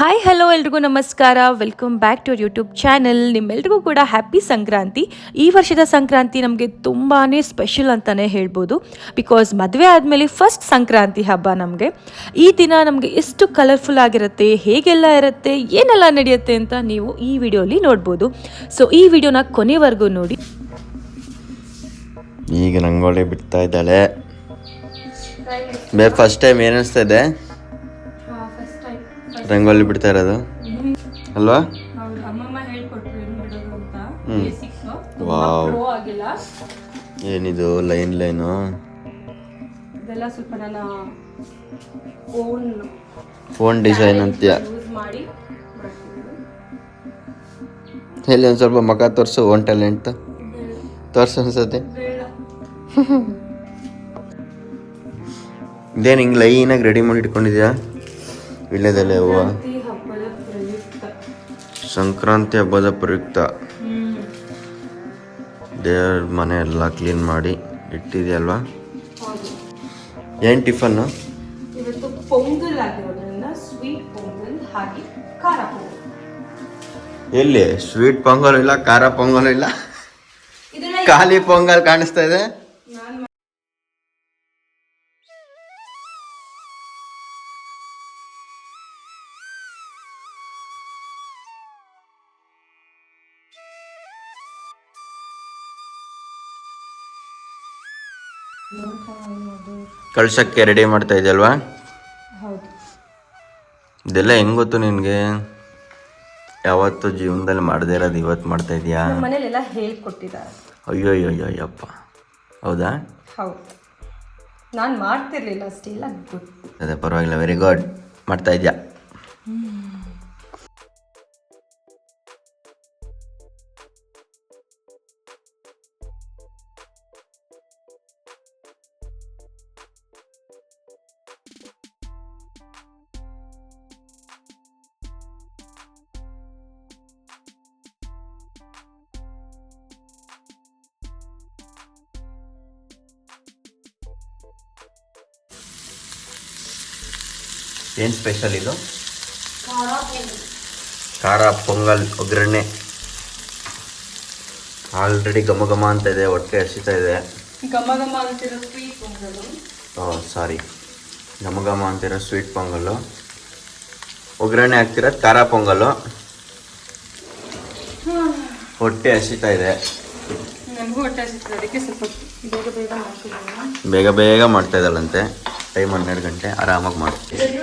Hi hello ಎಲ್ರಿಗೂ ನಮಸ್ಕಾರ. Welcome back to YouTube channel ನಿಮ್ಮೆಲ್ರಿಗೂ ಕೂಡ ಹ್ಯಾಪಿ ಸಂಕ್ರಾಂತಿ. ಈ ವರ್ಷದ ಸಂಕ್ರಾಂತಿ ನಮಗೆ ತುಂಬಾ ಸ್ಪೆಷಲ್ ಅಂತಲೇ ಹೇಳ್ಬೋದು. ಬಿಕಾಸ್ ಮದುವೆ ಆದಮೇಲೆ ಫಸ್ಟ್ ಸಂಕ್ರಾಂತಿ ಹಬ್ಬ ನಮಗೆ. ಈ ದಿನ ನಮಗೆ ಎಷ್ಟು ಕಲರ್ಫುಲ್ ಆಗಿರುತ್ತೆ, ಹೇಗೆಲ್ಲ ಇರುತ್ತೆ, ಏನೆಲ್ಲ ನಡೆಯುತ್ತೆ ಅಂತ ನೀವು ಈ ವಿಡಿಯೋಲಿ ನೋಡ್ಬೋದು. ಸೊ ಈ ವಿಡಿಯೋನ ಕೊನೆವರೆಗೂ ನೋಡಿ. ಈಗ ರಂಗೋಲಿ ಬಿಡ್ತಾ ಇದ್ದಾಳೆ. ಫಸ್ಟ್ ಟೈಮ್ ಏನಿಸ್ತಾ ಇದೆ? ರಂಗೋಲಿ ಬಿಡ್ತಾ ಇರೋದು? ಅಲ್ವಾ? ವಾವ್. ಏನಿದು ಲೈನ್ ಲೈನು? ಇದೆಲ್ಲ ಸ್ವಲ್ಪ ನನ್ನ ಓನ್ ಫೋನ್ ಡಿಸೈನ್ ಅಂತೀಯ. ಹೇಳಿ ಒಂದು ಸ್ವಲ್ಪ ಮಗ ತೋರಿಸು ಓನ್ ಟ್ಯಾಲೆಂಟ್ ತೋರಿಸು ಅನ್ಸತ್ತೆ ಇದೇನು ಹಿಂಗೆ ಲೈನಾಗಿ ರೆಡಿ ಮಾಡಿ ಇಟ್ಕೊಂಡಿದ್ಯಾ? ವಿಳ್ಯದೆಲೆ ಹೂವು ಹಬ್ಬದ ಪ್ರಯುಕ್ತ. ಸಂಕ್ರಾಂತಿ ಹಬ್ಬದ ಪ್ರಯುಕ್ತ. ದೇವ್ರ ಮನೆ ಎಲ್ಲ ಕ್ಲೀನ್ ಮಾಡಿ ಇಟ್ಟಿದೆಯಲ್ವಾ? ಏನು ಟಿಫನ್ನು ಇವತ್ತು ಪೊಂಗಲ್ ಆಗಿರೋದ್ರಿಂದ ಸ್ವೀಟ್ ಪೊಂಗಲ್ ಹಾಗೆ ಖಾರ ಪೊಂಗಲ್. ಎಲ್ಲಿ? ಸ್ವೀಟ್ ಪೊಂಗಲ್ ಇಲ್ಲ ಖಾರ ಪೊಂಗಲ್ ಇಲ್ಲ? ಖಾಲಿ ಪೊಂಗಲ್ ಕಾಣಿಸ್ತಾ ಇದೆ? ಕಳ್ಸಕ್ಕೆ ರೆಡಿ ಮಾಡ್ತಾ ಇದೆಯಲ್ವಾ? ಹೌದು. ಇದೆಲ್ಲ ಹೆಂಗ್ ಗೊತ್ತು ನಿನಗೆ? ಯಾವತ್ತು ಜೀವನದಲ್ಲಿ ಮಾಡದೇ ಇರೋದು ಇವತ್ತು ಮಾಡ್ತಾ ಇದೆಯಾ? ನಮ್ಮ ಮನೇಲೆಲ್ಲ ಹೇಳ್ಕೊಟ್ಟಿದ್ದಾರೆ. ಅಯ್ಯೋ ಅಯ್ಯೋ ಅಯ್ಯೋ ಅಯ್ಯಪ್ಪ ಹೌದಾ? ಹೌದು. ನಾನು ಮಾಡ್ತಿರ್ಲಿಲ್ಲ ಅಷ್ಟೇ ಗೊತ್ತು. ಅದೇ ಪರವಾಗಿಲ್ಲ ವೆರಿ ಗುಡ್ ಮಾಡ್ತಾ ಇದೆಯಾ? ಏನು ಸ್ಪೆಷಲ್ ಇದು? ಖಾರ ಪೊಂಗಲ್. ಒಗ್ಗರಣೆ. ಆಲ್ರೆಡಿ ಘಮ ಘಮ ಅಂತ ಇದೆ ಹೊಟ್ಟೆ ಹಸಿತಾ ಇದೆ. ಓ ಸಾರಿ ಘಮ ಘಮ ಅಂತಿರೋ ಸ್ವೀಟ್ ಪೊಂಗಲ್ಲು ಒಗ್ಗರಣೆ ಹಾಕ್ತಿರೋದು ಖಾರ ಪೊಂಗಲ್ಲು ಹೊಟ್ಟೆ ಹಸಿತಾ ಇದೆ. ಬೇಗ ಬೇಗ ಮಾಡ್ತಾ ಇದ್ದಾಳಂತೆ. ಟೈಮ್ ಹನ್ನೆರಡು ಗಂಟೆ ಆರಾಮಾಗಿ ಹಾಕ್ಲಾ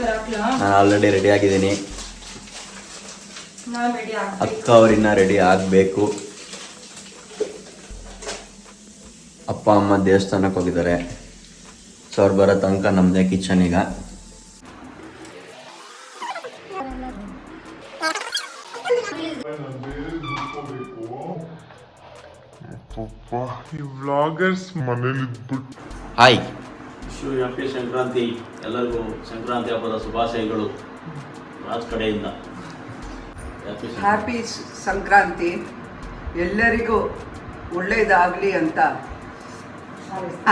ನಾನು ಆಲ್ರೆಡಿ ರೆಡಿ ಆಗಿದ್ದೀನಿ. ನಾನು ರೆಡಿ ಆಗ್ತೀನಿ ಅಕ್ಕ ಅವರಿನ್ನ ರೆಡಿ ಆಗಬೇಕು. ಅಪ್ಪ ಅಮ್ಮ ದೇವಸ್ಥಾನಕ್ಕೆ ಹೋಗಿದ್ದಾರೆ. ಸೊ ಅವ್ರು ಬರೋ ತನಕ ನಮ್ಮದೇ ಕಿಚನ್ ಈಗ. ಹಾಯ್ ವಿಶ್ವ ಹಂಪಿ ಸಂಕ್ರಾಂತಿ ಎಲ್ಲರಿಗೂ ಸಂಕ್ರಾಂತಿ ಹಬ್ಬದ ಶುಭಾಶಯಗಳು ರಾಜ್ ಕಡೆಯಿಂದ. ಹ್ಯಾಪಿ ಸಂಕ್ರಾಂತಿ. ಎಲ್ಲರಿಗೂ ಒಳ್ಳೆಯದಾಗಲಿ ಅಂತ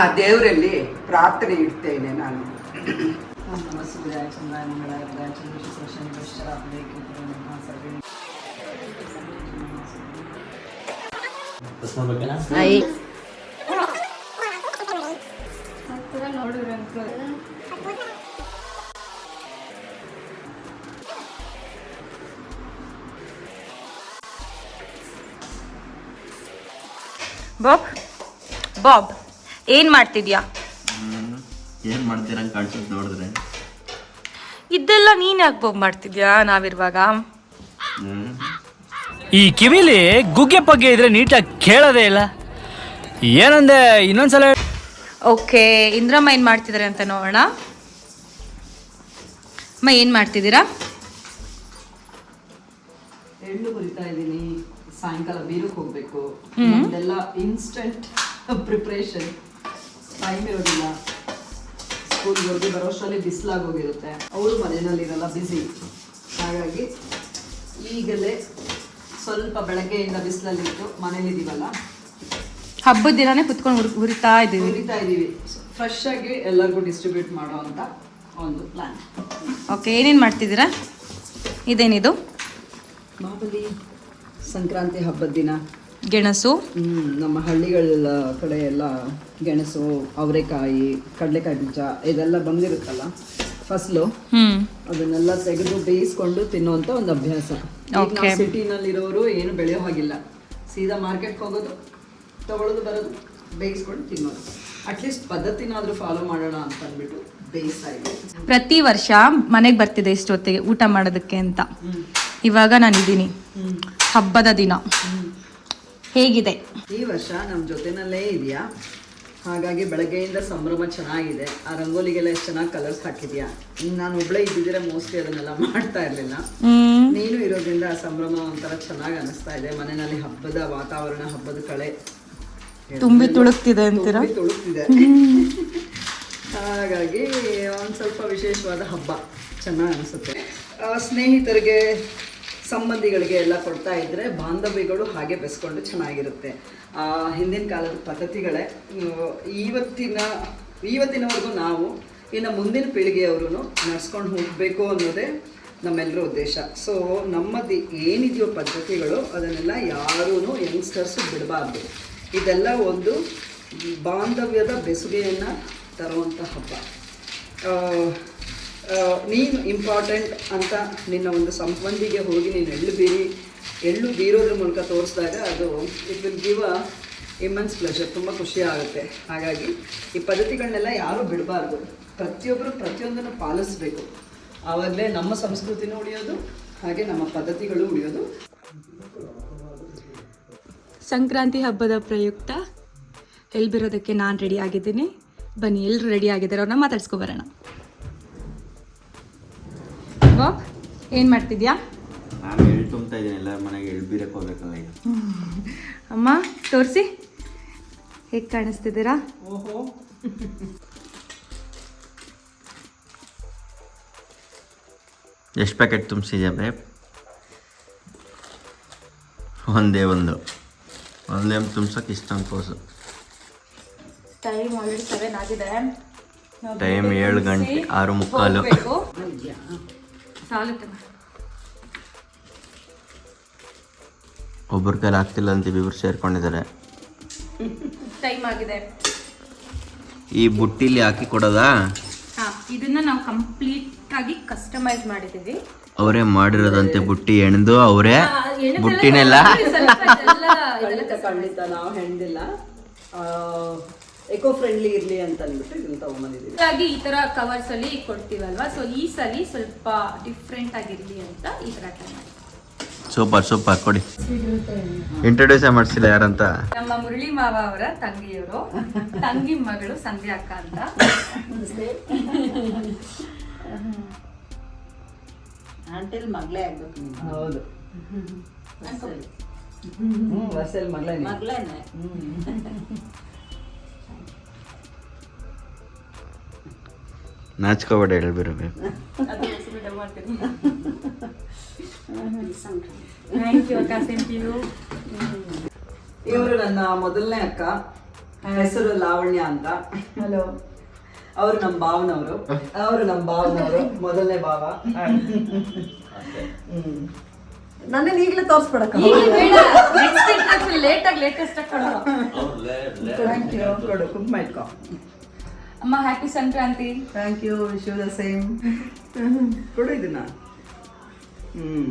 ಆ ದೇವರಲ್ಲಿ ಪ್ರಾರ್ಥನೆ ಇಡ್ತೇನೆ ನಾನು. ಪ್ರಶ್ನೆ ಬಾಬ್ ಬಾಬ್ ಏನ್ ಮಾಡ್ತಿದ್ಯಾ? ಏನು ಮಾಡ್ತೀರ ಕಾಣಿಸುತ್ತೆ ನೋಡಿದ್ರೆ. ಇದೆಲ್ಲ ನೀನ್ ಯಾಕೆ ಬಾಬ್ ಮಾಡ್ತಿದ್ಯಾ ನಾವಿರುವಾಗ? ಈ ಕಿವಿಲಿ ಗುಗ್ಗೆ ಪಗ್ಗೆ ಇದ್ರೆ ನೀಟಾಗಿ ಕೇಳೋದೇ ಇಲ್ಲ. ಏನಂದೆ ಇನ್ನೊಂದ್ಸಲ ಓಕೆ ಇಂದ್ರಮ್ಮ ಏನ್ ಮಾಡ್ತಿದ್ದಾರೆ ಅಂತ ನೋಡೋಣ. ಅಮ್ಮ ಏನ್ ಮಾಡ್ತಿದ್ದೀರಾ? ಎಳ್ಳು ಹುರಿತಾ ಇದ್ದೀನಿ. ಸಾಯಂಕಾಲ ಬೀರಕ್ಕೆ ಹೋಗ್ಬೇಕು. ಅದೆಲ್ಲ ಇನ್ಸ್ಟಂಟ್ ಪ್ರಿಪ್ರೇಷನ್ ಟೈಮ್ ಇರೋದಿಲ್ಲ. ಸ್ಕೂಲ್ ಹೋಗಿ ಬರೋಷ್ಟರಲ್ಲಿ ಬಿಸಿಲಾಗೋಗಿರುತ್ತೆ. ಅವರು ಮನೆಯಲ್ಲಿರಲ್ಲ ಬ್ಯುಸಿ ಹಾಗಾಗಿ ಈಗಲೇ ಸ್ವಲ್ಪ ಬೆಳಗ್ಗೆಯಿಂದ ಬಿಸಿಲಲ್ಲಿಟ್ಟು ಮನೇಲಿದ್ದೀವಲ್ಲ ಹಬ್ಬದ ದಿನಾನೇ ಕುತ್ಕೊಂಡು ಹುರ್ ಹುರಿತಾ ಇದ್ದೀವಿ. ಹುರಿತಾ ಇದ್ದೀವಿ. ಫ್ರೆಶ್ ಆಗಿ ಎಲ್ಲರಿಗೂ ಡಿಸ್ಟ್ರಿಬ್ಯೂಟ್ ಮಾಡೋ ಅಂತ ಒಂದು ಪ್ಲಾನ್ ಓಕೆ ಏನೇನು ಮಾಡ್ತಿದ್ದೀರಾ? ಇದೇನಿದು? ಮಾಮೂಲಿ ಸಂಕ್ರಾಂತಿ ಹಬ್ಬದ ದಿನ. ಗೆಣಸು. ನಮ್ಮ ಹಳ್ಳಿಗಳ ಕಡೆ ಎಲ್ಲ ಗೆಣಸು ಅವರೆಕಾಯಿ ಕಡಲೆಕಾಯಿ ಬೀಜ ಇದೆಲ್ಲ ಬಂದಿರುತ್ತಲ್ಲ ಫಸಲು. ಅದನ್ನೆಲ್ಲ ತೆಗೆದು ಬೇಯಿಸ್ಕೊಂಡು ತಿನ್ನುವಂತ ಒಂದು ಅಭ್ಯಾಸ. ಸಿಟಿನಲ್ಲಿರೋರು ಏನು ಬೆಳೆಯೋ ಹಾಗಿಲ್ಲ. ಸೀದಾ ಮಾರ್ಕೆಟ್ಗೆ ಹೋಗೋದು. ತಗೊಳ್ಳೋದು ಬರೋದು ಬೇಯಿಸ್ಕೊಂಡು ತಿನ್ನೋದು. ಅಟ್ಲೀಸ್ಟ್ ಪದ್ಧತಿನಾದ್ರೂ ಫಾಲೋ ಮಾಡೋಣ ಅಂತ ಅಂದ್ಬಿಟ್ಟು ಬೇಯಿಸ್ತಾ ಇದ್ದೆ ಪ್ರತಿ ವರ್ಷ ಮನೆಗೆ ಬರ್ತಿದೆ ಇಷ್ಟೊತ್ತಿಗೆ ಊಟ ಮಾಡೋದಕ್ಕೆ ಅಂತ. ಇವಾಗ ನಾನು ಇದ್ದೀನಿ ಹಬ್ಬದ ದಿನ. ಹೇಗಿದೆ? ಈ ವರ್ಷ ನಮ್ಮ ಜೊತೆನಲ್ಲೇ ಇದೆಯಾ? ಹಾಗಾಗಿ ಬೆಳಗ್ಗೆಯಿಂದ ಸಂಭ್ರಮ ಚೆನ್ನಾಗಿದೆ. ಆ ರಂಗೋಲಿಗೆಲ್ಲ ಎಷ್ಟು ಚೆನ್ನಾಗಿ ಕಲರ್ಸ್ ಹಾಕಿದ್ಯಾ? ಇನ್ನು ನಾನು ಒಬ್ಳೆ ಇದ್ದಿದ್ರೆ ಮೋಸ್ಟ್ಲಿ ಅದನ್ನೆಲ್ಲ ಮಾಡ್ತಾ ಇರಲಿಲ್ಲ. ನೀನು ಇರೋದ್ರಿಂದ ಆ ಸಂಭ್ರಮ ಒಂಥರ ಚೆನ್ನಾಗಿ ಅನಿಸ್ತಾ ಇದೆ. ಮನೆಯಲ್ಲಿ ಹಬ್ಬದ ವಾತಾವರಣ ಹಬ್ಬದ ಕಳೆ. ತುಂಬಿ ತುಳುಕ್ತಿದೆ ಅಂತೀರಾ? ಹಾಗಾಗಿ ಒಂದು ಸ್ವಲ್ಪ ವಿಶೇಷವಾದ ಹಬ್ಬ ಚೆನ್ನಾಗಿ ಅನಿಸುತ್ತೆ. ಸ್ನೇಹಿತರಿಗೆ ಸಂಬಂಧಿಗಳಿಗೆ ಎಲ್ಲ ಕೊಡ್ತಾ ಇದ್ರೆ ಬಾಂಧವ್ಯಗಳು ಹಾಗೆ ಬೆಸ್ಕೊಂಡು ಚೆನ್ನಾಗಿರುತ್ತೆ. ಆ, ಹಿಂದಿನ ಕಾಲದ ಪದ್ಧತಿಗಳೇ. ಇವತ್ತಿನ ಇವತ್ತಿನವರೆಗೂ ನಾವು ಇನ್ನು ಮುಂದಿನ ಪೀಳಿಗೆಯವರು ನಡ್ಸ್ಕೊಂಡು ಹೋಗಬೇಕು ಅನ್ನೋದೇ ನಮ್ಮೆಲ್ಲರ ಉದ್ದೇಶ. ಸೊ ನಮ್ಮದು ಏನಿದೆಯೋ ಪದ್ಧತಿಗಳು ಅದನ್ನೆಲ್ಲ ಯಾರೂ ಯಂಗ್ಸ್ಟರ್ಸು ಬಿಡಬಾರ್ದು. ಇದೆಲ್ಲ ಒಂದು ಬಾಂಧವ್ಯದ ಬೆಸುಗೆಯನ್ನು ತರುವಂಥ ಹಬ್ಬ. ನೀನು ಇಂಪಾರ್ಟೆಂಟ್ ಅಂತ ನಿನ್ನ ಒಂದು ಸಂಬಂಧಿಗೆ ಹೋಗಿ ನೀನು ಎಳ್ಳು ಬೀರಿ ಎಳ್ಳು ಬೀರೋದ್ರ ಮೂಲಕ ತೋರಿಸಿದಾಗ ಅದು it will give a immense pleasure ತುಂಬ ಖುಷಿ ಆಗುತ್ತೆ. ಹಾಗಾಗಿ ಈ ಪದ್ಧತಿಗಳನ್ನೆಲ್ಲ ಯಾರೂ ಬಿಡಬಾರ್ದು. ಪ್ರತಿಯೊಬ್ಬರು ಪ್ರತಿಯೊಂದನ್ನು ಪಾಲಿಸಬೇಕು. ಆವಾಗಲೇ ನಮ್ಮ ಸಂಸ್ಕೃತಿನೂ ಉಳಿಯೋದು, ಹಾಗೆ ನಮ್ಮ ಪದ್ಧತಿಗಳು ಉಳಿಯೋದು. ಸಂಕ್ರಾಂತಿ ಹಬ್ಬದ ಪ್ರಯುಕ್ತ. ಎಲ್ಲಿ ಬಿರೋದಕ್ಕೆ ನಾನು ರೆಡಿ ಆಗಿದ್ದೀನಿ. ಬನ್ನಿ ಎಲ್ಲರೂ ರೆಡಿ ಆಗಿದ್ದಾರೆ ಅವ್ರನ್ನ ಮಾತಾಡ್ಸ್ಕೊ ಬರೋಣ. ಬಾಬ್ ಏನು ಮಾಡ್ತಿದ್ಯಾ? ನಾನು ಎಳ್ ತುಂಬ್ತಾ ಇದ್ದೀನಿ ಎಲ್ಲರ ಮನೆಗೆ ಎಳ್ ಬೀರಕ್ಕೆ ಹೋಗ್ಬೇಕಲ್ಲ ಈಗ. ಅಮ್ಮ ತೋರಿಸಿ. ಹೇಗೆ ಕಾಣಿಸ್ತಿದ್ದೀರಾ? ಓಹೋ. ಎಷ್ಟು ಪ್ಯಾಕೆಟ್ ತುಂಬಿಸಿದ್ಯಾ ಬೇ ಒಂದೇ ಒಂದು. ಒಂದೇ ತುಂಬ್ಸೋಕೆ ಇಷ್ಟ ಕೋಸು ಟೈಮ್ ಆಲ್ರೆಡಿ ಸೆವೆನ್ ಆಗಿದೆ. ಟೈಮ್ ಏಳು ಗಂಟೆ ಆರು ಮುಕ್ಕಾಲು ಒಬ್ಬರ ಕೈಲಿ ಆಗ್ತಿಲ್ಲ ಅಂತ ಇಬ್ಬರು ಸೇರ್ಕೊಂಡಿದ್ದಾರೆ. ಟೈಮ್ ಆಗಿದೆ. ಈ ಬುಟ್ಟಿಲಿ ಹಾಕಿ ಕೊಡೋದಾ? ಹಾಂ ಇದನ್ನ ನಾವು ಕಂಪ್ಲೀಟ್ ಆಗಿ ಕಸ್ಟಮೈಸ್ ಮಾಡಿದ್ದೀವಿ. ಅವರೇ ಮಾಡಿರೋದಂತೆ ಬುಟ್ಟಿ ಹೆಣ್ದು ಅವರೇ ಬುಟ್ಟಿನೆಲ್ಲ. ಖಂಡಿತ ನಾವು ಹೆಣ್ದಿಲ್ಲ. ಎಕೋ ಫ್ರೆಂಡ್ಲಿ ಇರಲಿ ಅಂತ ಅಂದ್ಬಿಟ್ಟು ಇದನ್ನ ತಗೊಂಬಂದಿದ್ದೀವಿ ಹಾಗಾಗಿ ಈ ತರ ಕವರ್ಸ್ ಅಲ್ಲಿ ಕೊಡ್ತೀವಲ್ವಾ? ಸೊ ಈ ಸಲ ಸ್ವಲ್ಪ ಡಿಫ್ರೆಂಟ್ ಆಗಿರ್ಲಿ ಅಂತ ಈ ತರ ಸೂಪರ್ ಸೂಪರ್ ಕೊಡಿ. ಇಂಟ್ರೊಡ್ಯೂಸ್ ಮಾಡಿಸಿಲ್ಲ ಯಾರಂತ? ನಮ್ಮ ಮುರಳಿ ಮಾವ ಅವರ ತಂಗಿಯವರು ತಂಗಿ ಮಗಳು ಸಂಧ್ಯಾ ಅಕ್ಕ ಅಂತ ಆಂಟಿಲ್ ಮಗಳೇ ಆಗ್ಬೇಕು ಹೌದು. ಹ್ಞೂ ವರ್ಷಲ್ ಮಗಳೇ ಮಗಳೇನೆ. ನಾಚ್ಕೋಬೇಡ ಹೇಳ್ಬಿರಬೇಕು ಥ್ಯಾಂಕ್ ಯು ಅಕ್ಕ ಸೇಮ್ ಯು ಇವರು ನನ್ನ ಮೊದಲನೇ ಅಕ್ಕ. ಹೆಸರು ಲಾವಣ್ಯ ಅಂತ. ಹಲೋ ಅವರು ನಮ್ಮ ಭಾವನವರು. ಅವರು ನಮ್ಮ ಭಾವನವರು. ಮೊದಲನೇ ಭಾವ. ನನ್ನ ನನ್ನನ್ನು ಈಗಲೇ ತೋರಿಸ್ಬಿಡಕ್ಕ. ಲೇಟ್ ಆಗಿ ಲೇಟೆಸ್ಟ್ ಥ್ಯಾಂಕ್ ಯು ಕೊಡು ಕುಂಕುಮ ಇಟ್ಕೊ. ಅಮ್ಮ happy Sankranti. Thank you wish the same ಕೊಡು ಇದನ್ನ. ಹ್ಮ್.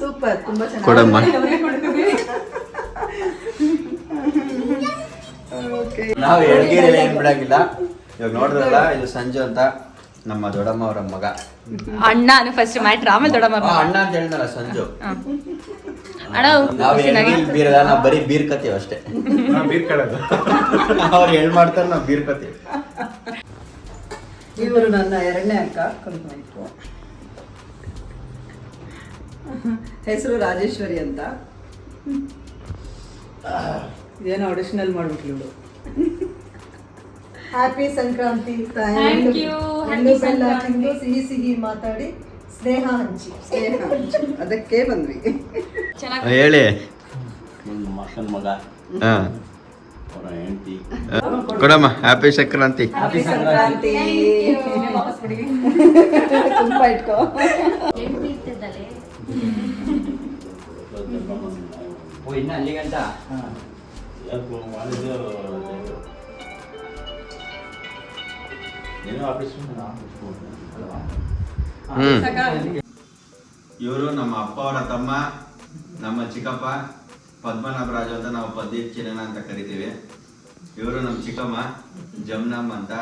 ಸೂಪರ್ ತುಂಬಾ ಚೆನ್ನಾಗಿ ನಾವು ಎಳ್ಗೀರೆಲ್ಲ ಏನು ಬಿಡಾಗಿಲ್ಲ ಇವಾಗ ನೋಡಿದ್ರಲ್ಲ ಇದು ಸಂಜು ಅಂತ ನಮ್ಮ ದೊಡ್ಡಮ್ಮ ಅವರ ಮಗ. ಅಣ್ಣ ಫಸ್ಟ್ ಮ್ಯಾಟ್ರ್ ಆಮೇಲೆ ದೊಡ್ಡಮ್ಮ ಆ, ಅಣ್ಣ ಅಂತ ಹೇಳಿದ್ನಲ್ಲ ಸಂಜು. ಅಣ್ಣ ನಾವು ಎಳ್ಗೀಲ್ ಬೀರಲ್ಲ ನಾವು ಬರೀ ಬೀರ್ಕತ್ತೀವಿ ಅಷ್ಟೇ. ಬೀರ್ ಕಡದು ಅವ್ರು ಹೇಳ್ ಮಾಡ್ತಾರೆ ನಾವು ಬೀರ್ಕತ್ತೀವಿ. ಇವರು ನನ್ನ ಎರಡನೇ ಅಂಕ ಇಟ್ಕೋ ಹೆಸರು ರಾಜೇಶ್ವರಿ ಅಂತ. ಇದೇನೋ ಅಡಿಷನಲ್ ಮಾಡ್ಬಿಟ್ಲು ಇವಳು ಹ್ಯಾಪಿ ಸಂಕ್ರಾಂತಿ ಥ್ಯಾಂಕ್ ಯು ಹಣ್ಣು ಬೆಲ್ಲ ಸಂಕ್ರಾಂತಿ. ತಿಂದು ಸಿಹಿ ಸಿಹಿ ಮಾತಾಡಿ. ಸ್ನೇಹ ಹಂಚಿ. ಸ್ನೇಹ ಅದಕ್ಕೆ ಬಂದ್ವಿ. ಚೆನ್ನಾಗಿ ಹೇಳಿ. ಮಕ್ಕನ ಮಗ. ಹಾ. ಕೊಡಮ್ಮ ಹ್ಯಾಪಿ ಸಂಕ್ರಾಂತಿ ತುಂಬ ಇಟ್ಕೋ. ಓ ಇನ್ನು ಅಲ್ಲಿ ಗಂಟ ಇವರು ನಮ್ಮ ಅಪ್ಪ ಅವರ ತಮ್ಮ ನಮ್ಮ ಚಿಕ್ಕಪ್ಪ ಪದ್ಮನಾಭರಾಜು ಅಂತ ನಾವು ಪದ್ಯ ಚಿರಣ ಅಂತ ಕರಿತೀವಿ ಇವರು ನಮ್ಮ ಚಿಕ್ಕಮ್ಮ ಜಮ್ನಮ್ಮ ಅಂತ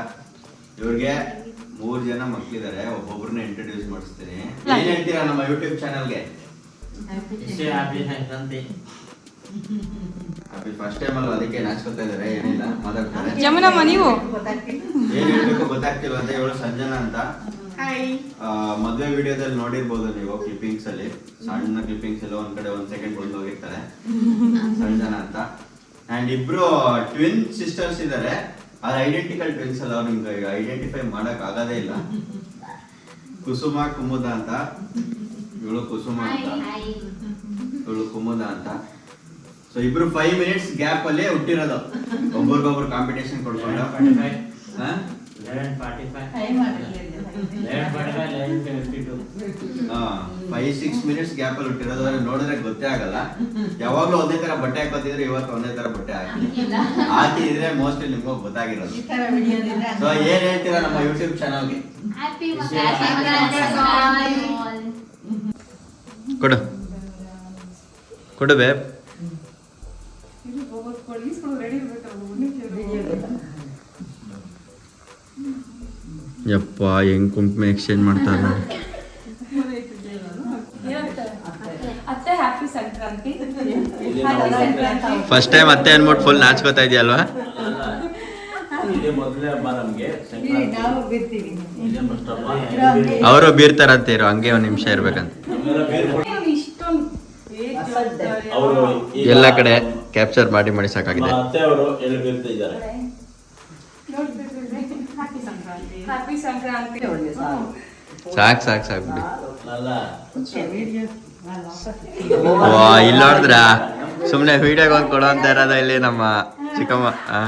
ಇವ್ರಿಗೆ ಮೂರ್ ಜನ ಮಕ್ಕಳಿದ್ದಾರೆ ಒಬ್ಬೊಬ್ರನ್ನ ಇಂಟ್ರೊಡ್ಯೂಸ್ ಮಾಡಿಸ್ತೀನಿ ಏನ್ ಹೇಳ್ತೀರಾ ನಮ್ಮ ಯೂಟ್ಯೂಬ್ ಚಾನಲ್ಗೆ ಫಸ್ಟ್ ಟೈಮ್ ಅಲ್ಲ ಅದಕ್ಕೆ ನಾಚ್ಕೊತಾ ಇದಾರೆ ಏನಿಲ್ಲ ಮಾತಾಡ್ತಾರೆ. ಜಮನಮ್ಮ ನೀವು? ಏನ್ ಹೇಳ್ಬೇಕು ಗೊತ್ತಾಗ್ತಿಲ್ಲ ಅಂತ ಇವಳು ಸಂಜನಾ ಅಂತ. ಮದುವೆ ವಿಡಿಯೋದಲ್ಲಿ ನೋಡಿರ್ಬೋದು ನೀವು ಕ್ಲಿಪ್ಪಿಂಗ್ಸ್ ಅಲ್ಲಿ. ಸಣ್ಣ ಕ್ಲಿಪ್ಪಿಂಗ್ಸ್ ಎಲ್ಲ ಒಂದ್ ಕಡೆ ಒಂದ್ ಸೆಕೆಂಡ್ ಬಂದು ಹೋಗಿರ್ತಾರೆ ಸಂಜನಾ ಅಂತ. ಅಂಡ್ ಇಬ್ರು ಟ್ವಿನ್ ಸಿಸ್ಟರ್ಸ್ ಇದಾರೆ ಅದು ಐಡೆಂಟಿಕಲ್ ಟ್ವಿನ್ಸ್ ಅಲ್ಲ ನಿಮ್ಗೆ. ಐಡೆಂಟಿಫೈ ಮಾಡಕ್ ಆಗೋದೇ ಇಲ್ಲ. ಕುಸುಮ ಕುಮುದ ಅಂತ. ಇವಳು ಕುಸುಮ ಅಂತ. ಇವಳು ಕುಮುದ ಅಂತ. ಸೊ ಇಬ್ರು ಫೈವ್ ಮಿನಿಟ್ಸ್ ಗ್ಯಾಪ್ ಅಲ್ಲಿ ಹುಟ್ಟಿರೋದು. ಒಬ್ರಿಗೊಬ್ರು ಕಾಂಪಿಟೇಷನ್ ಕೊಡ್ಕೊಂಡು? ಫೈವ್ ಸಿಕ್ಸ್ ಮಿನಿಟ್ಸ್ ಗ್ಯಾಪ್ ಅಲ್ಲಿ ಹುಟ್ಟಿರೋದು ಅದ್ರಲ್ಲಿ ನೋಡಿದ್ರೆ ಗೊತ್ತೇ ಆಗಲ್ಲ. ಯಾವಾಗ್ಲೂ ಒಂದೇ ತರ ಬಟ್ಟೆ ಹಾಕೋತಿದ್ರೆ ಇವತ್ತು ಒಂದೇ ತರ ಬಟ್ಟೆ ಹಾಕಿ. ಹಾಕಿದ್ರೆ ಮೋಸ್ಟ್ಲಿ ನಿಮ್ಗೆ ಗೊತ್ತಾಗಿರೋದು. ಸೊ ಏನ್ ಹೇಳ್ತೀರಾ ನಮ್ಮ ಯೂಟ್ಯೂಬ್ ಚಾನಲ್ಗೆ ಕೊಡು ಕೊಡು. ಬೇಬ್ ಯಪ್ಪ ಹೆಂಗ್ ಕುಂಕುಮ ಎಕ್ಸ್ಚೇಂಜ್ ಮಾಡ್ತಾರೆ? ಫಸ್ಟ್ ಟೈಮ್ ಅತ್ತೆ ಅನ್ಬಿಟ್ಟು ಫುಲ್ ನಾಚ್ಕೋತಾ ಇದೆಯಲ್ವಾ? ಅವರು ಬೀರ್ತಾರಂತೆ ಇರೋ ಹಂಗೆ ಒಂದ್ ನಿಮಿಷ ಇರ್ಬೇಕಂತ. ಎಲ್ಲ ಕಡೆ. ಕ್ಯಾಪ್ಚರ್ ಮಾಡಿ ಮಾಡಿ ಸಾಕಾಗಿದೆ ಸಾಕು ಅವರು ಸಾಕು ಇದ್ದಾರೆ ಸಾಕ್ ಸಾಕ್ ಸಾಕ್ ಬಿಡಿ. ವಾ ಇಲ್ಲಿ ನೋಡಿದ್ರ? ಸುಮ್ನೆ ವಿಡಿಯೋಗೆ ಒಂದು ಕೊಡೋ ಅಂತ ಇರೋದ ಇಲ್ಲಿ ನಮ್ಮ ಚಿಕ್ಕಮ್ಮ ಆ?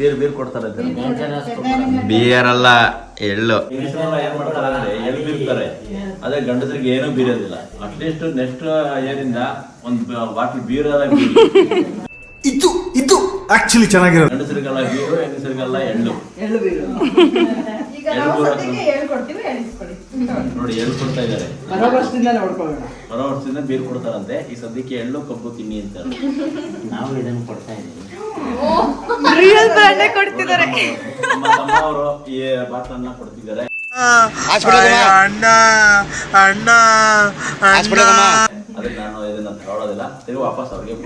ಬೀರ್ ಬೀರ್ ಕೊಡ್ತಾರೆ ಬಿಯರ್ ಅಲ್ಲ ಎಳ್ಳು. ಏನ್ ಮಾಡ್ತಾರೆ ಅಂದ್ರೆ ಎಳ್ಳು ಬೀರ್ತಾರೆ ಅದೇ ಗಂಡಸರಿಗೆ ಏನೂ ಬೀರೋದಿಲ್ಲ. ಅಟ್ಲೀಸ್ಟ್ ನೆಕ್ಸ್ಟ್ ಏರಿಂದ ಒಂದು ಬಾಟ್ಲ್ ಬೀರ್ ಇದು ಇದು ಆಕ್ಚುಲಿ ಚೆನ್ನಾಗಿರೋದು. ಗಂಡಸರಿಗೆಲ್ಲ ಬೀರು ಹೆಂಗಸರಿಗೆಲ್ಲ ಎಳ್ಳು. ಎಳ್ಳು ಬೀರು ನೋಡಿ ಎಳ್ಳು ಕೊಡ್ತಾ ಇದ್ದಾರೆ. ಬರೋ ನೋಡ್ಕೊಳ್ಳೋಣ. ಕೊಡ್ತಾರಂತೆ. ಈ ಸದ್ಯಕ್ಕೆ ಎಳ್ಳು ಕಬ್ಬು ತಿನ್ನಿ ಅಂತ. ನಾವು ಇದನ್ನು ಕೊಡ್ತಾ ಇದ್ದೀವಿ. ರಿಯಲ್ ಬ್ರ್ಯಾಂಡೇ ಕೊಡ್ತಿದ್ದಾರೆ. ಅವರು ಈ ಕೊಡ್ತಿದ್ದಾರೆ. ಅದಕ್ಕೆ ನಾನು ಇದನ್ನ ತಗೊಳ್ಳೋದಿಲ್ಲ ತಿರುಗಿ ವಾಪಸ್ ಅವ್ರಿಗೆ.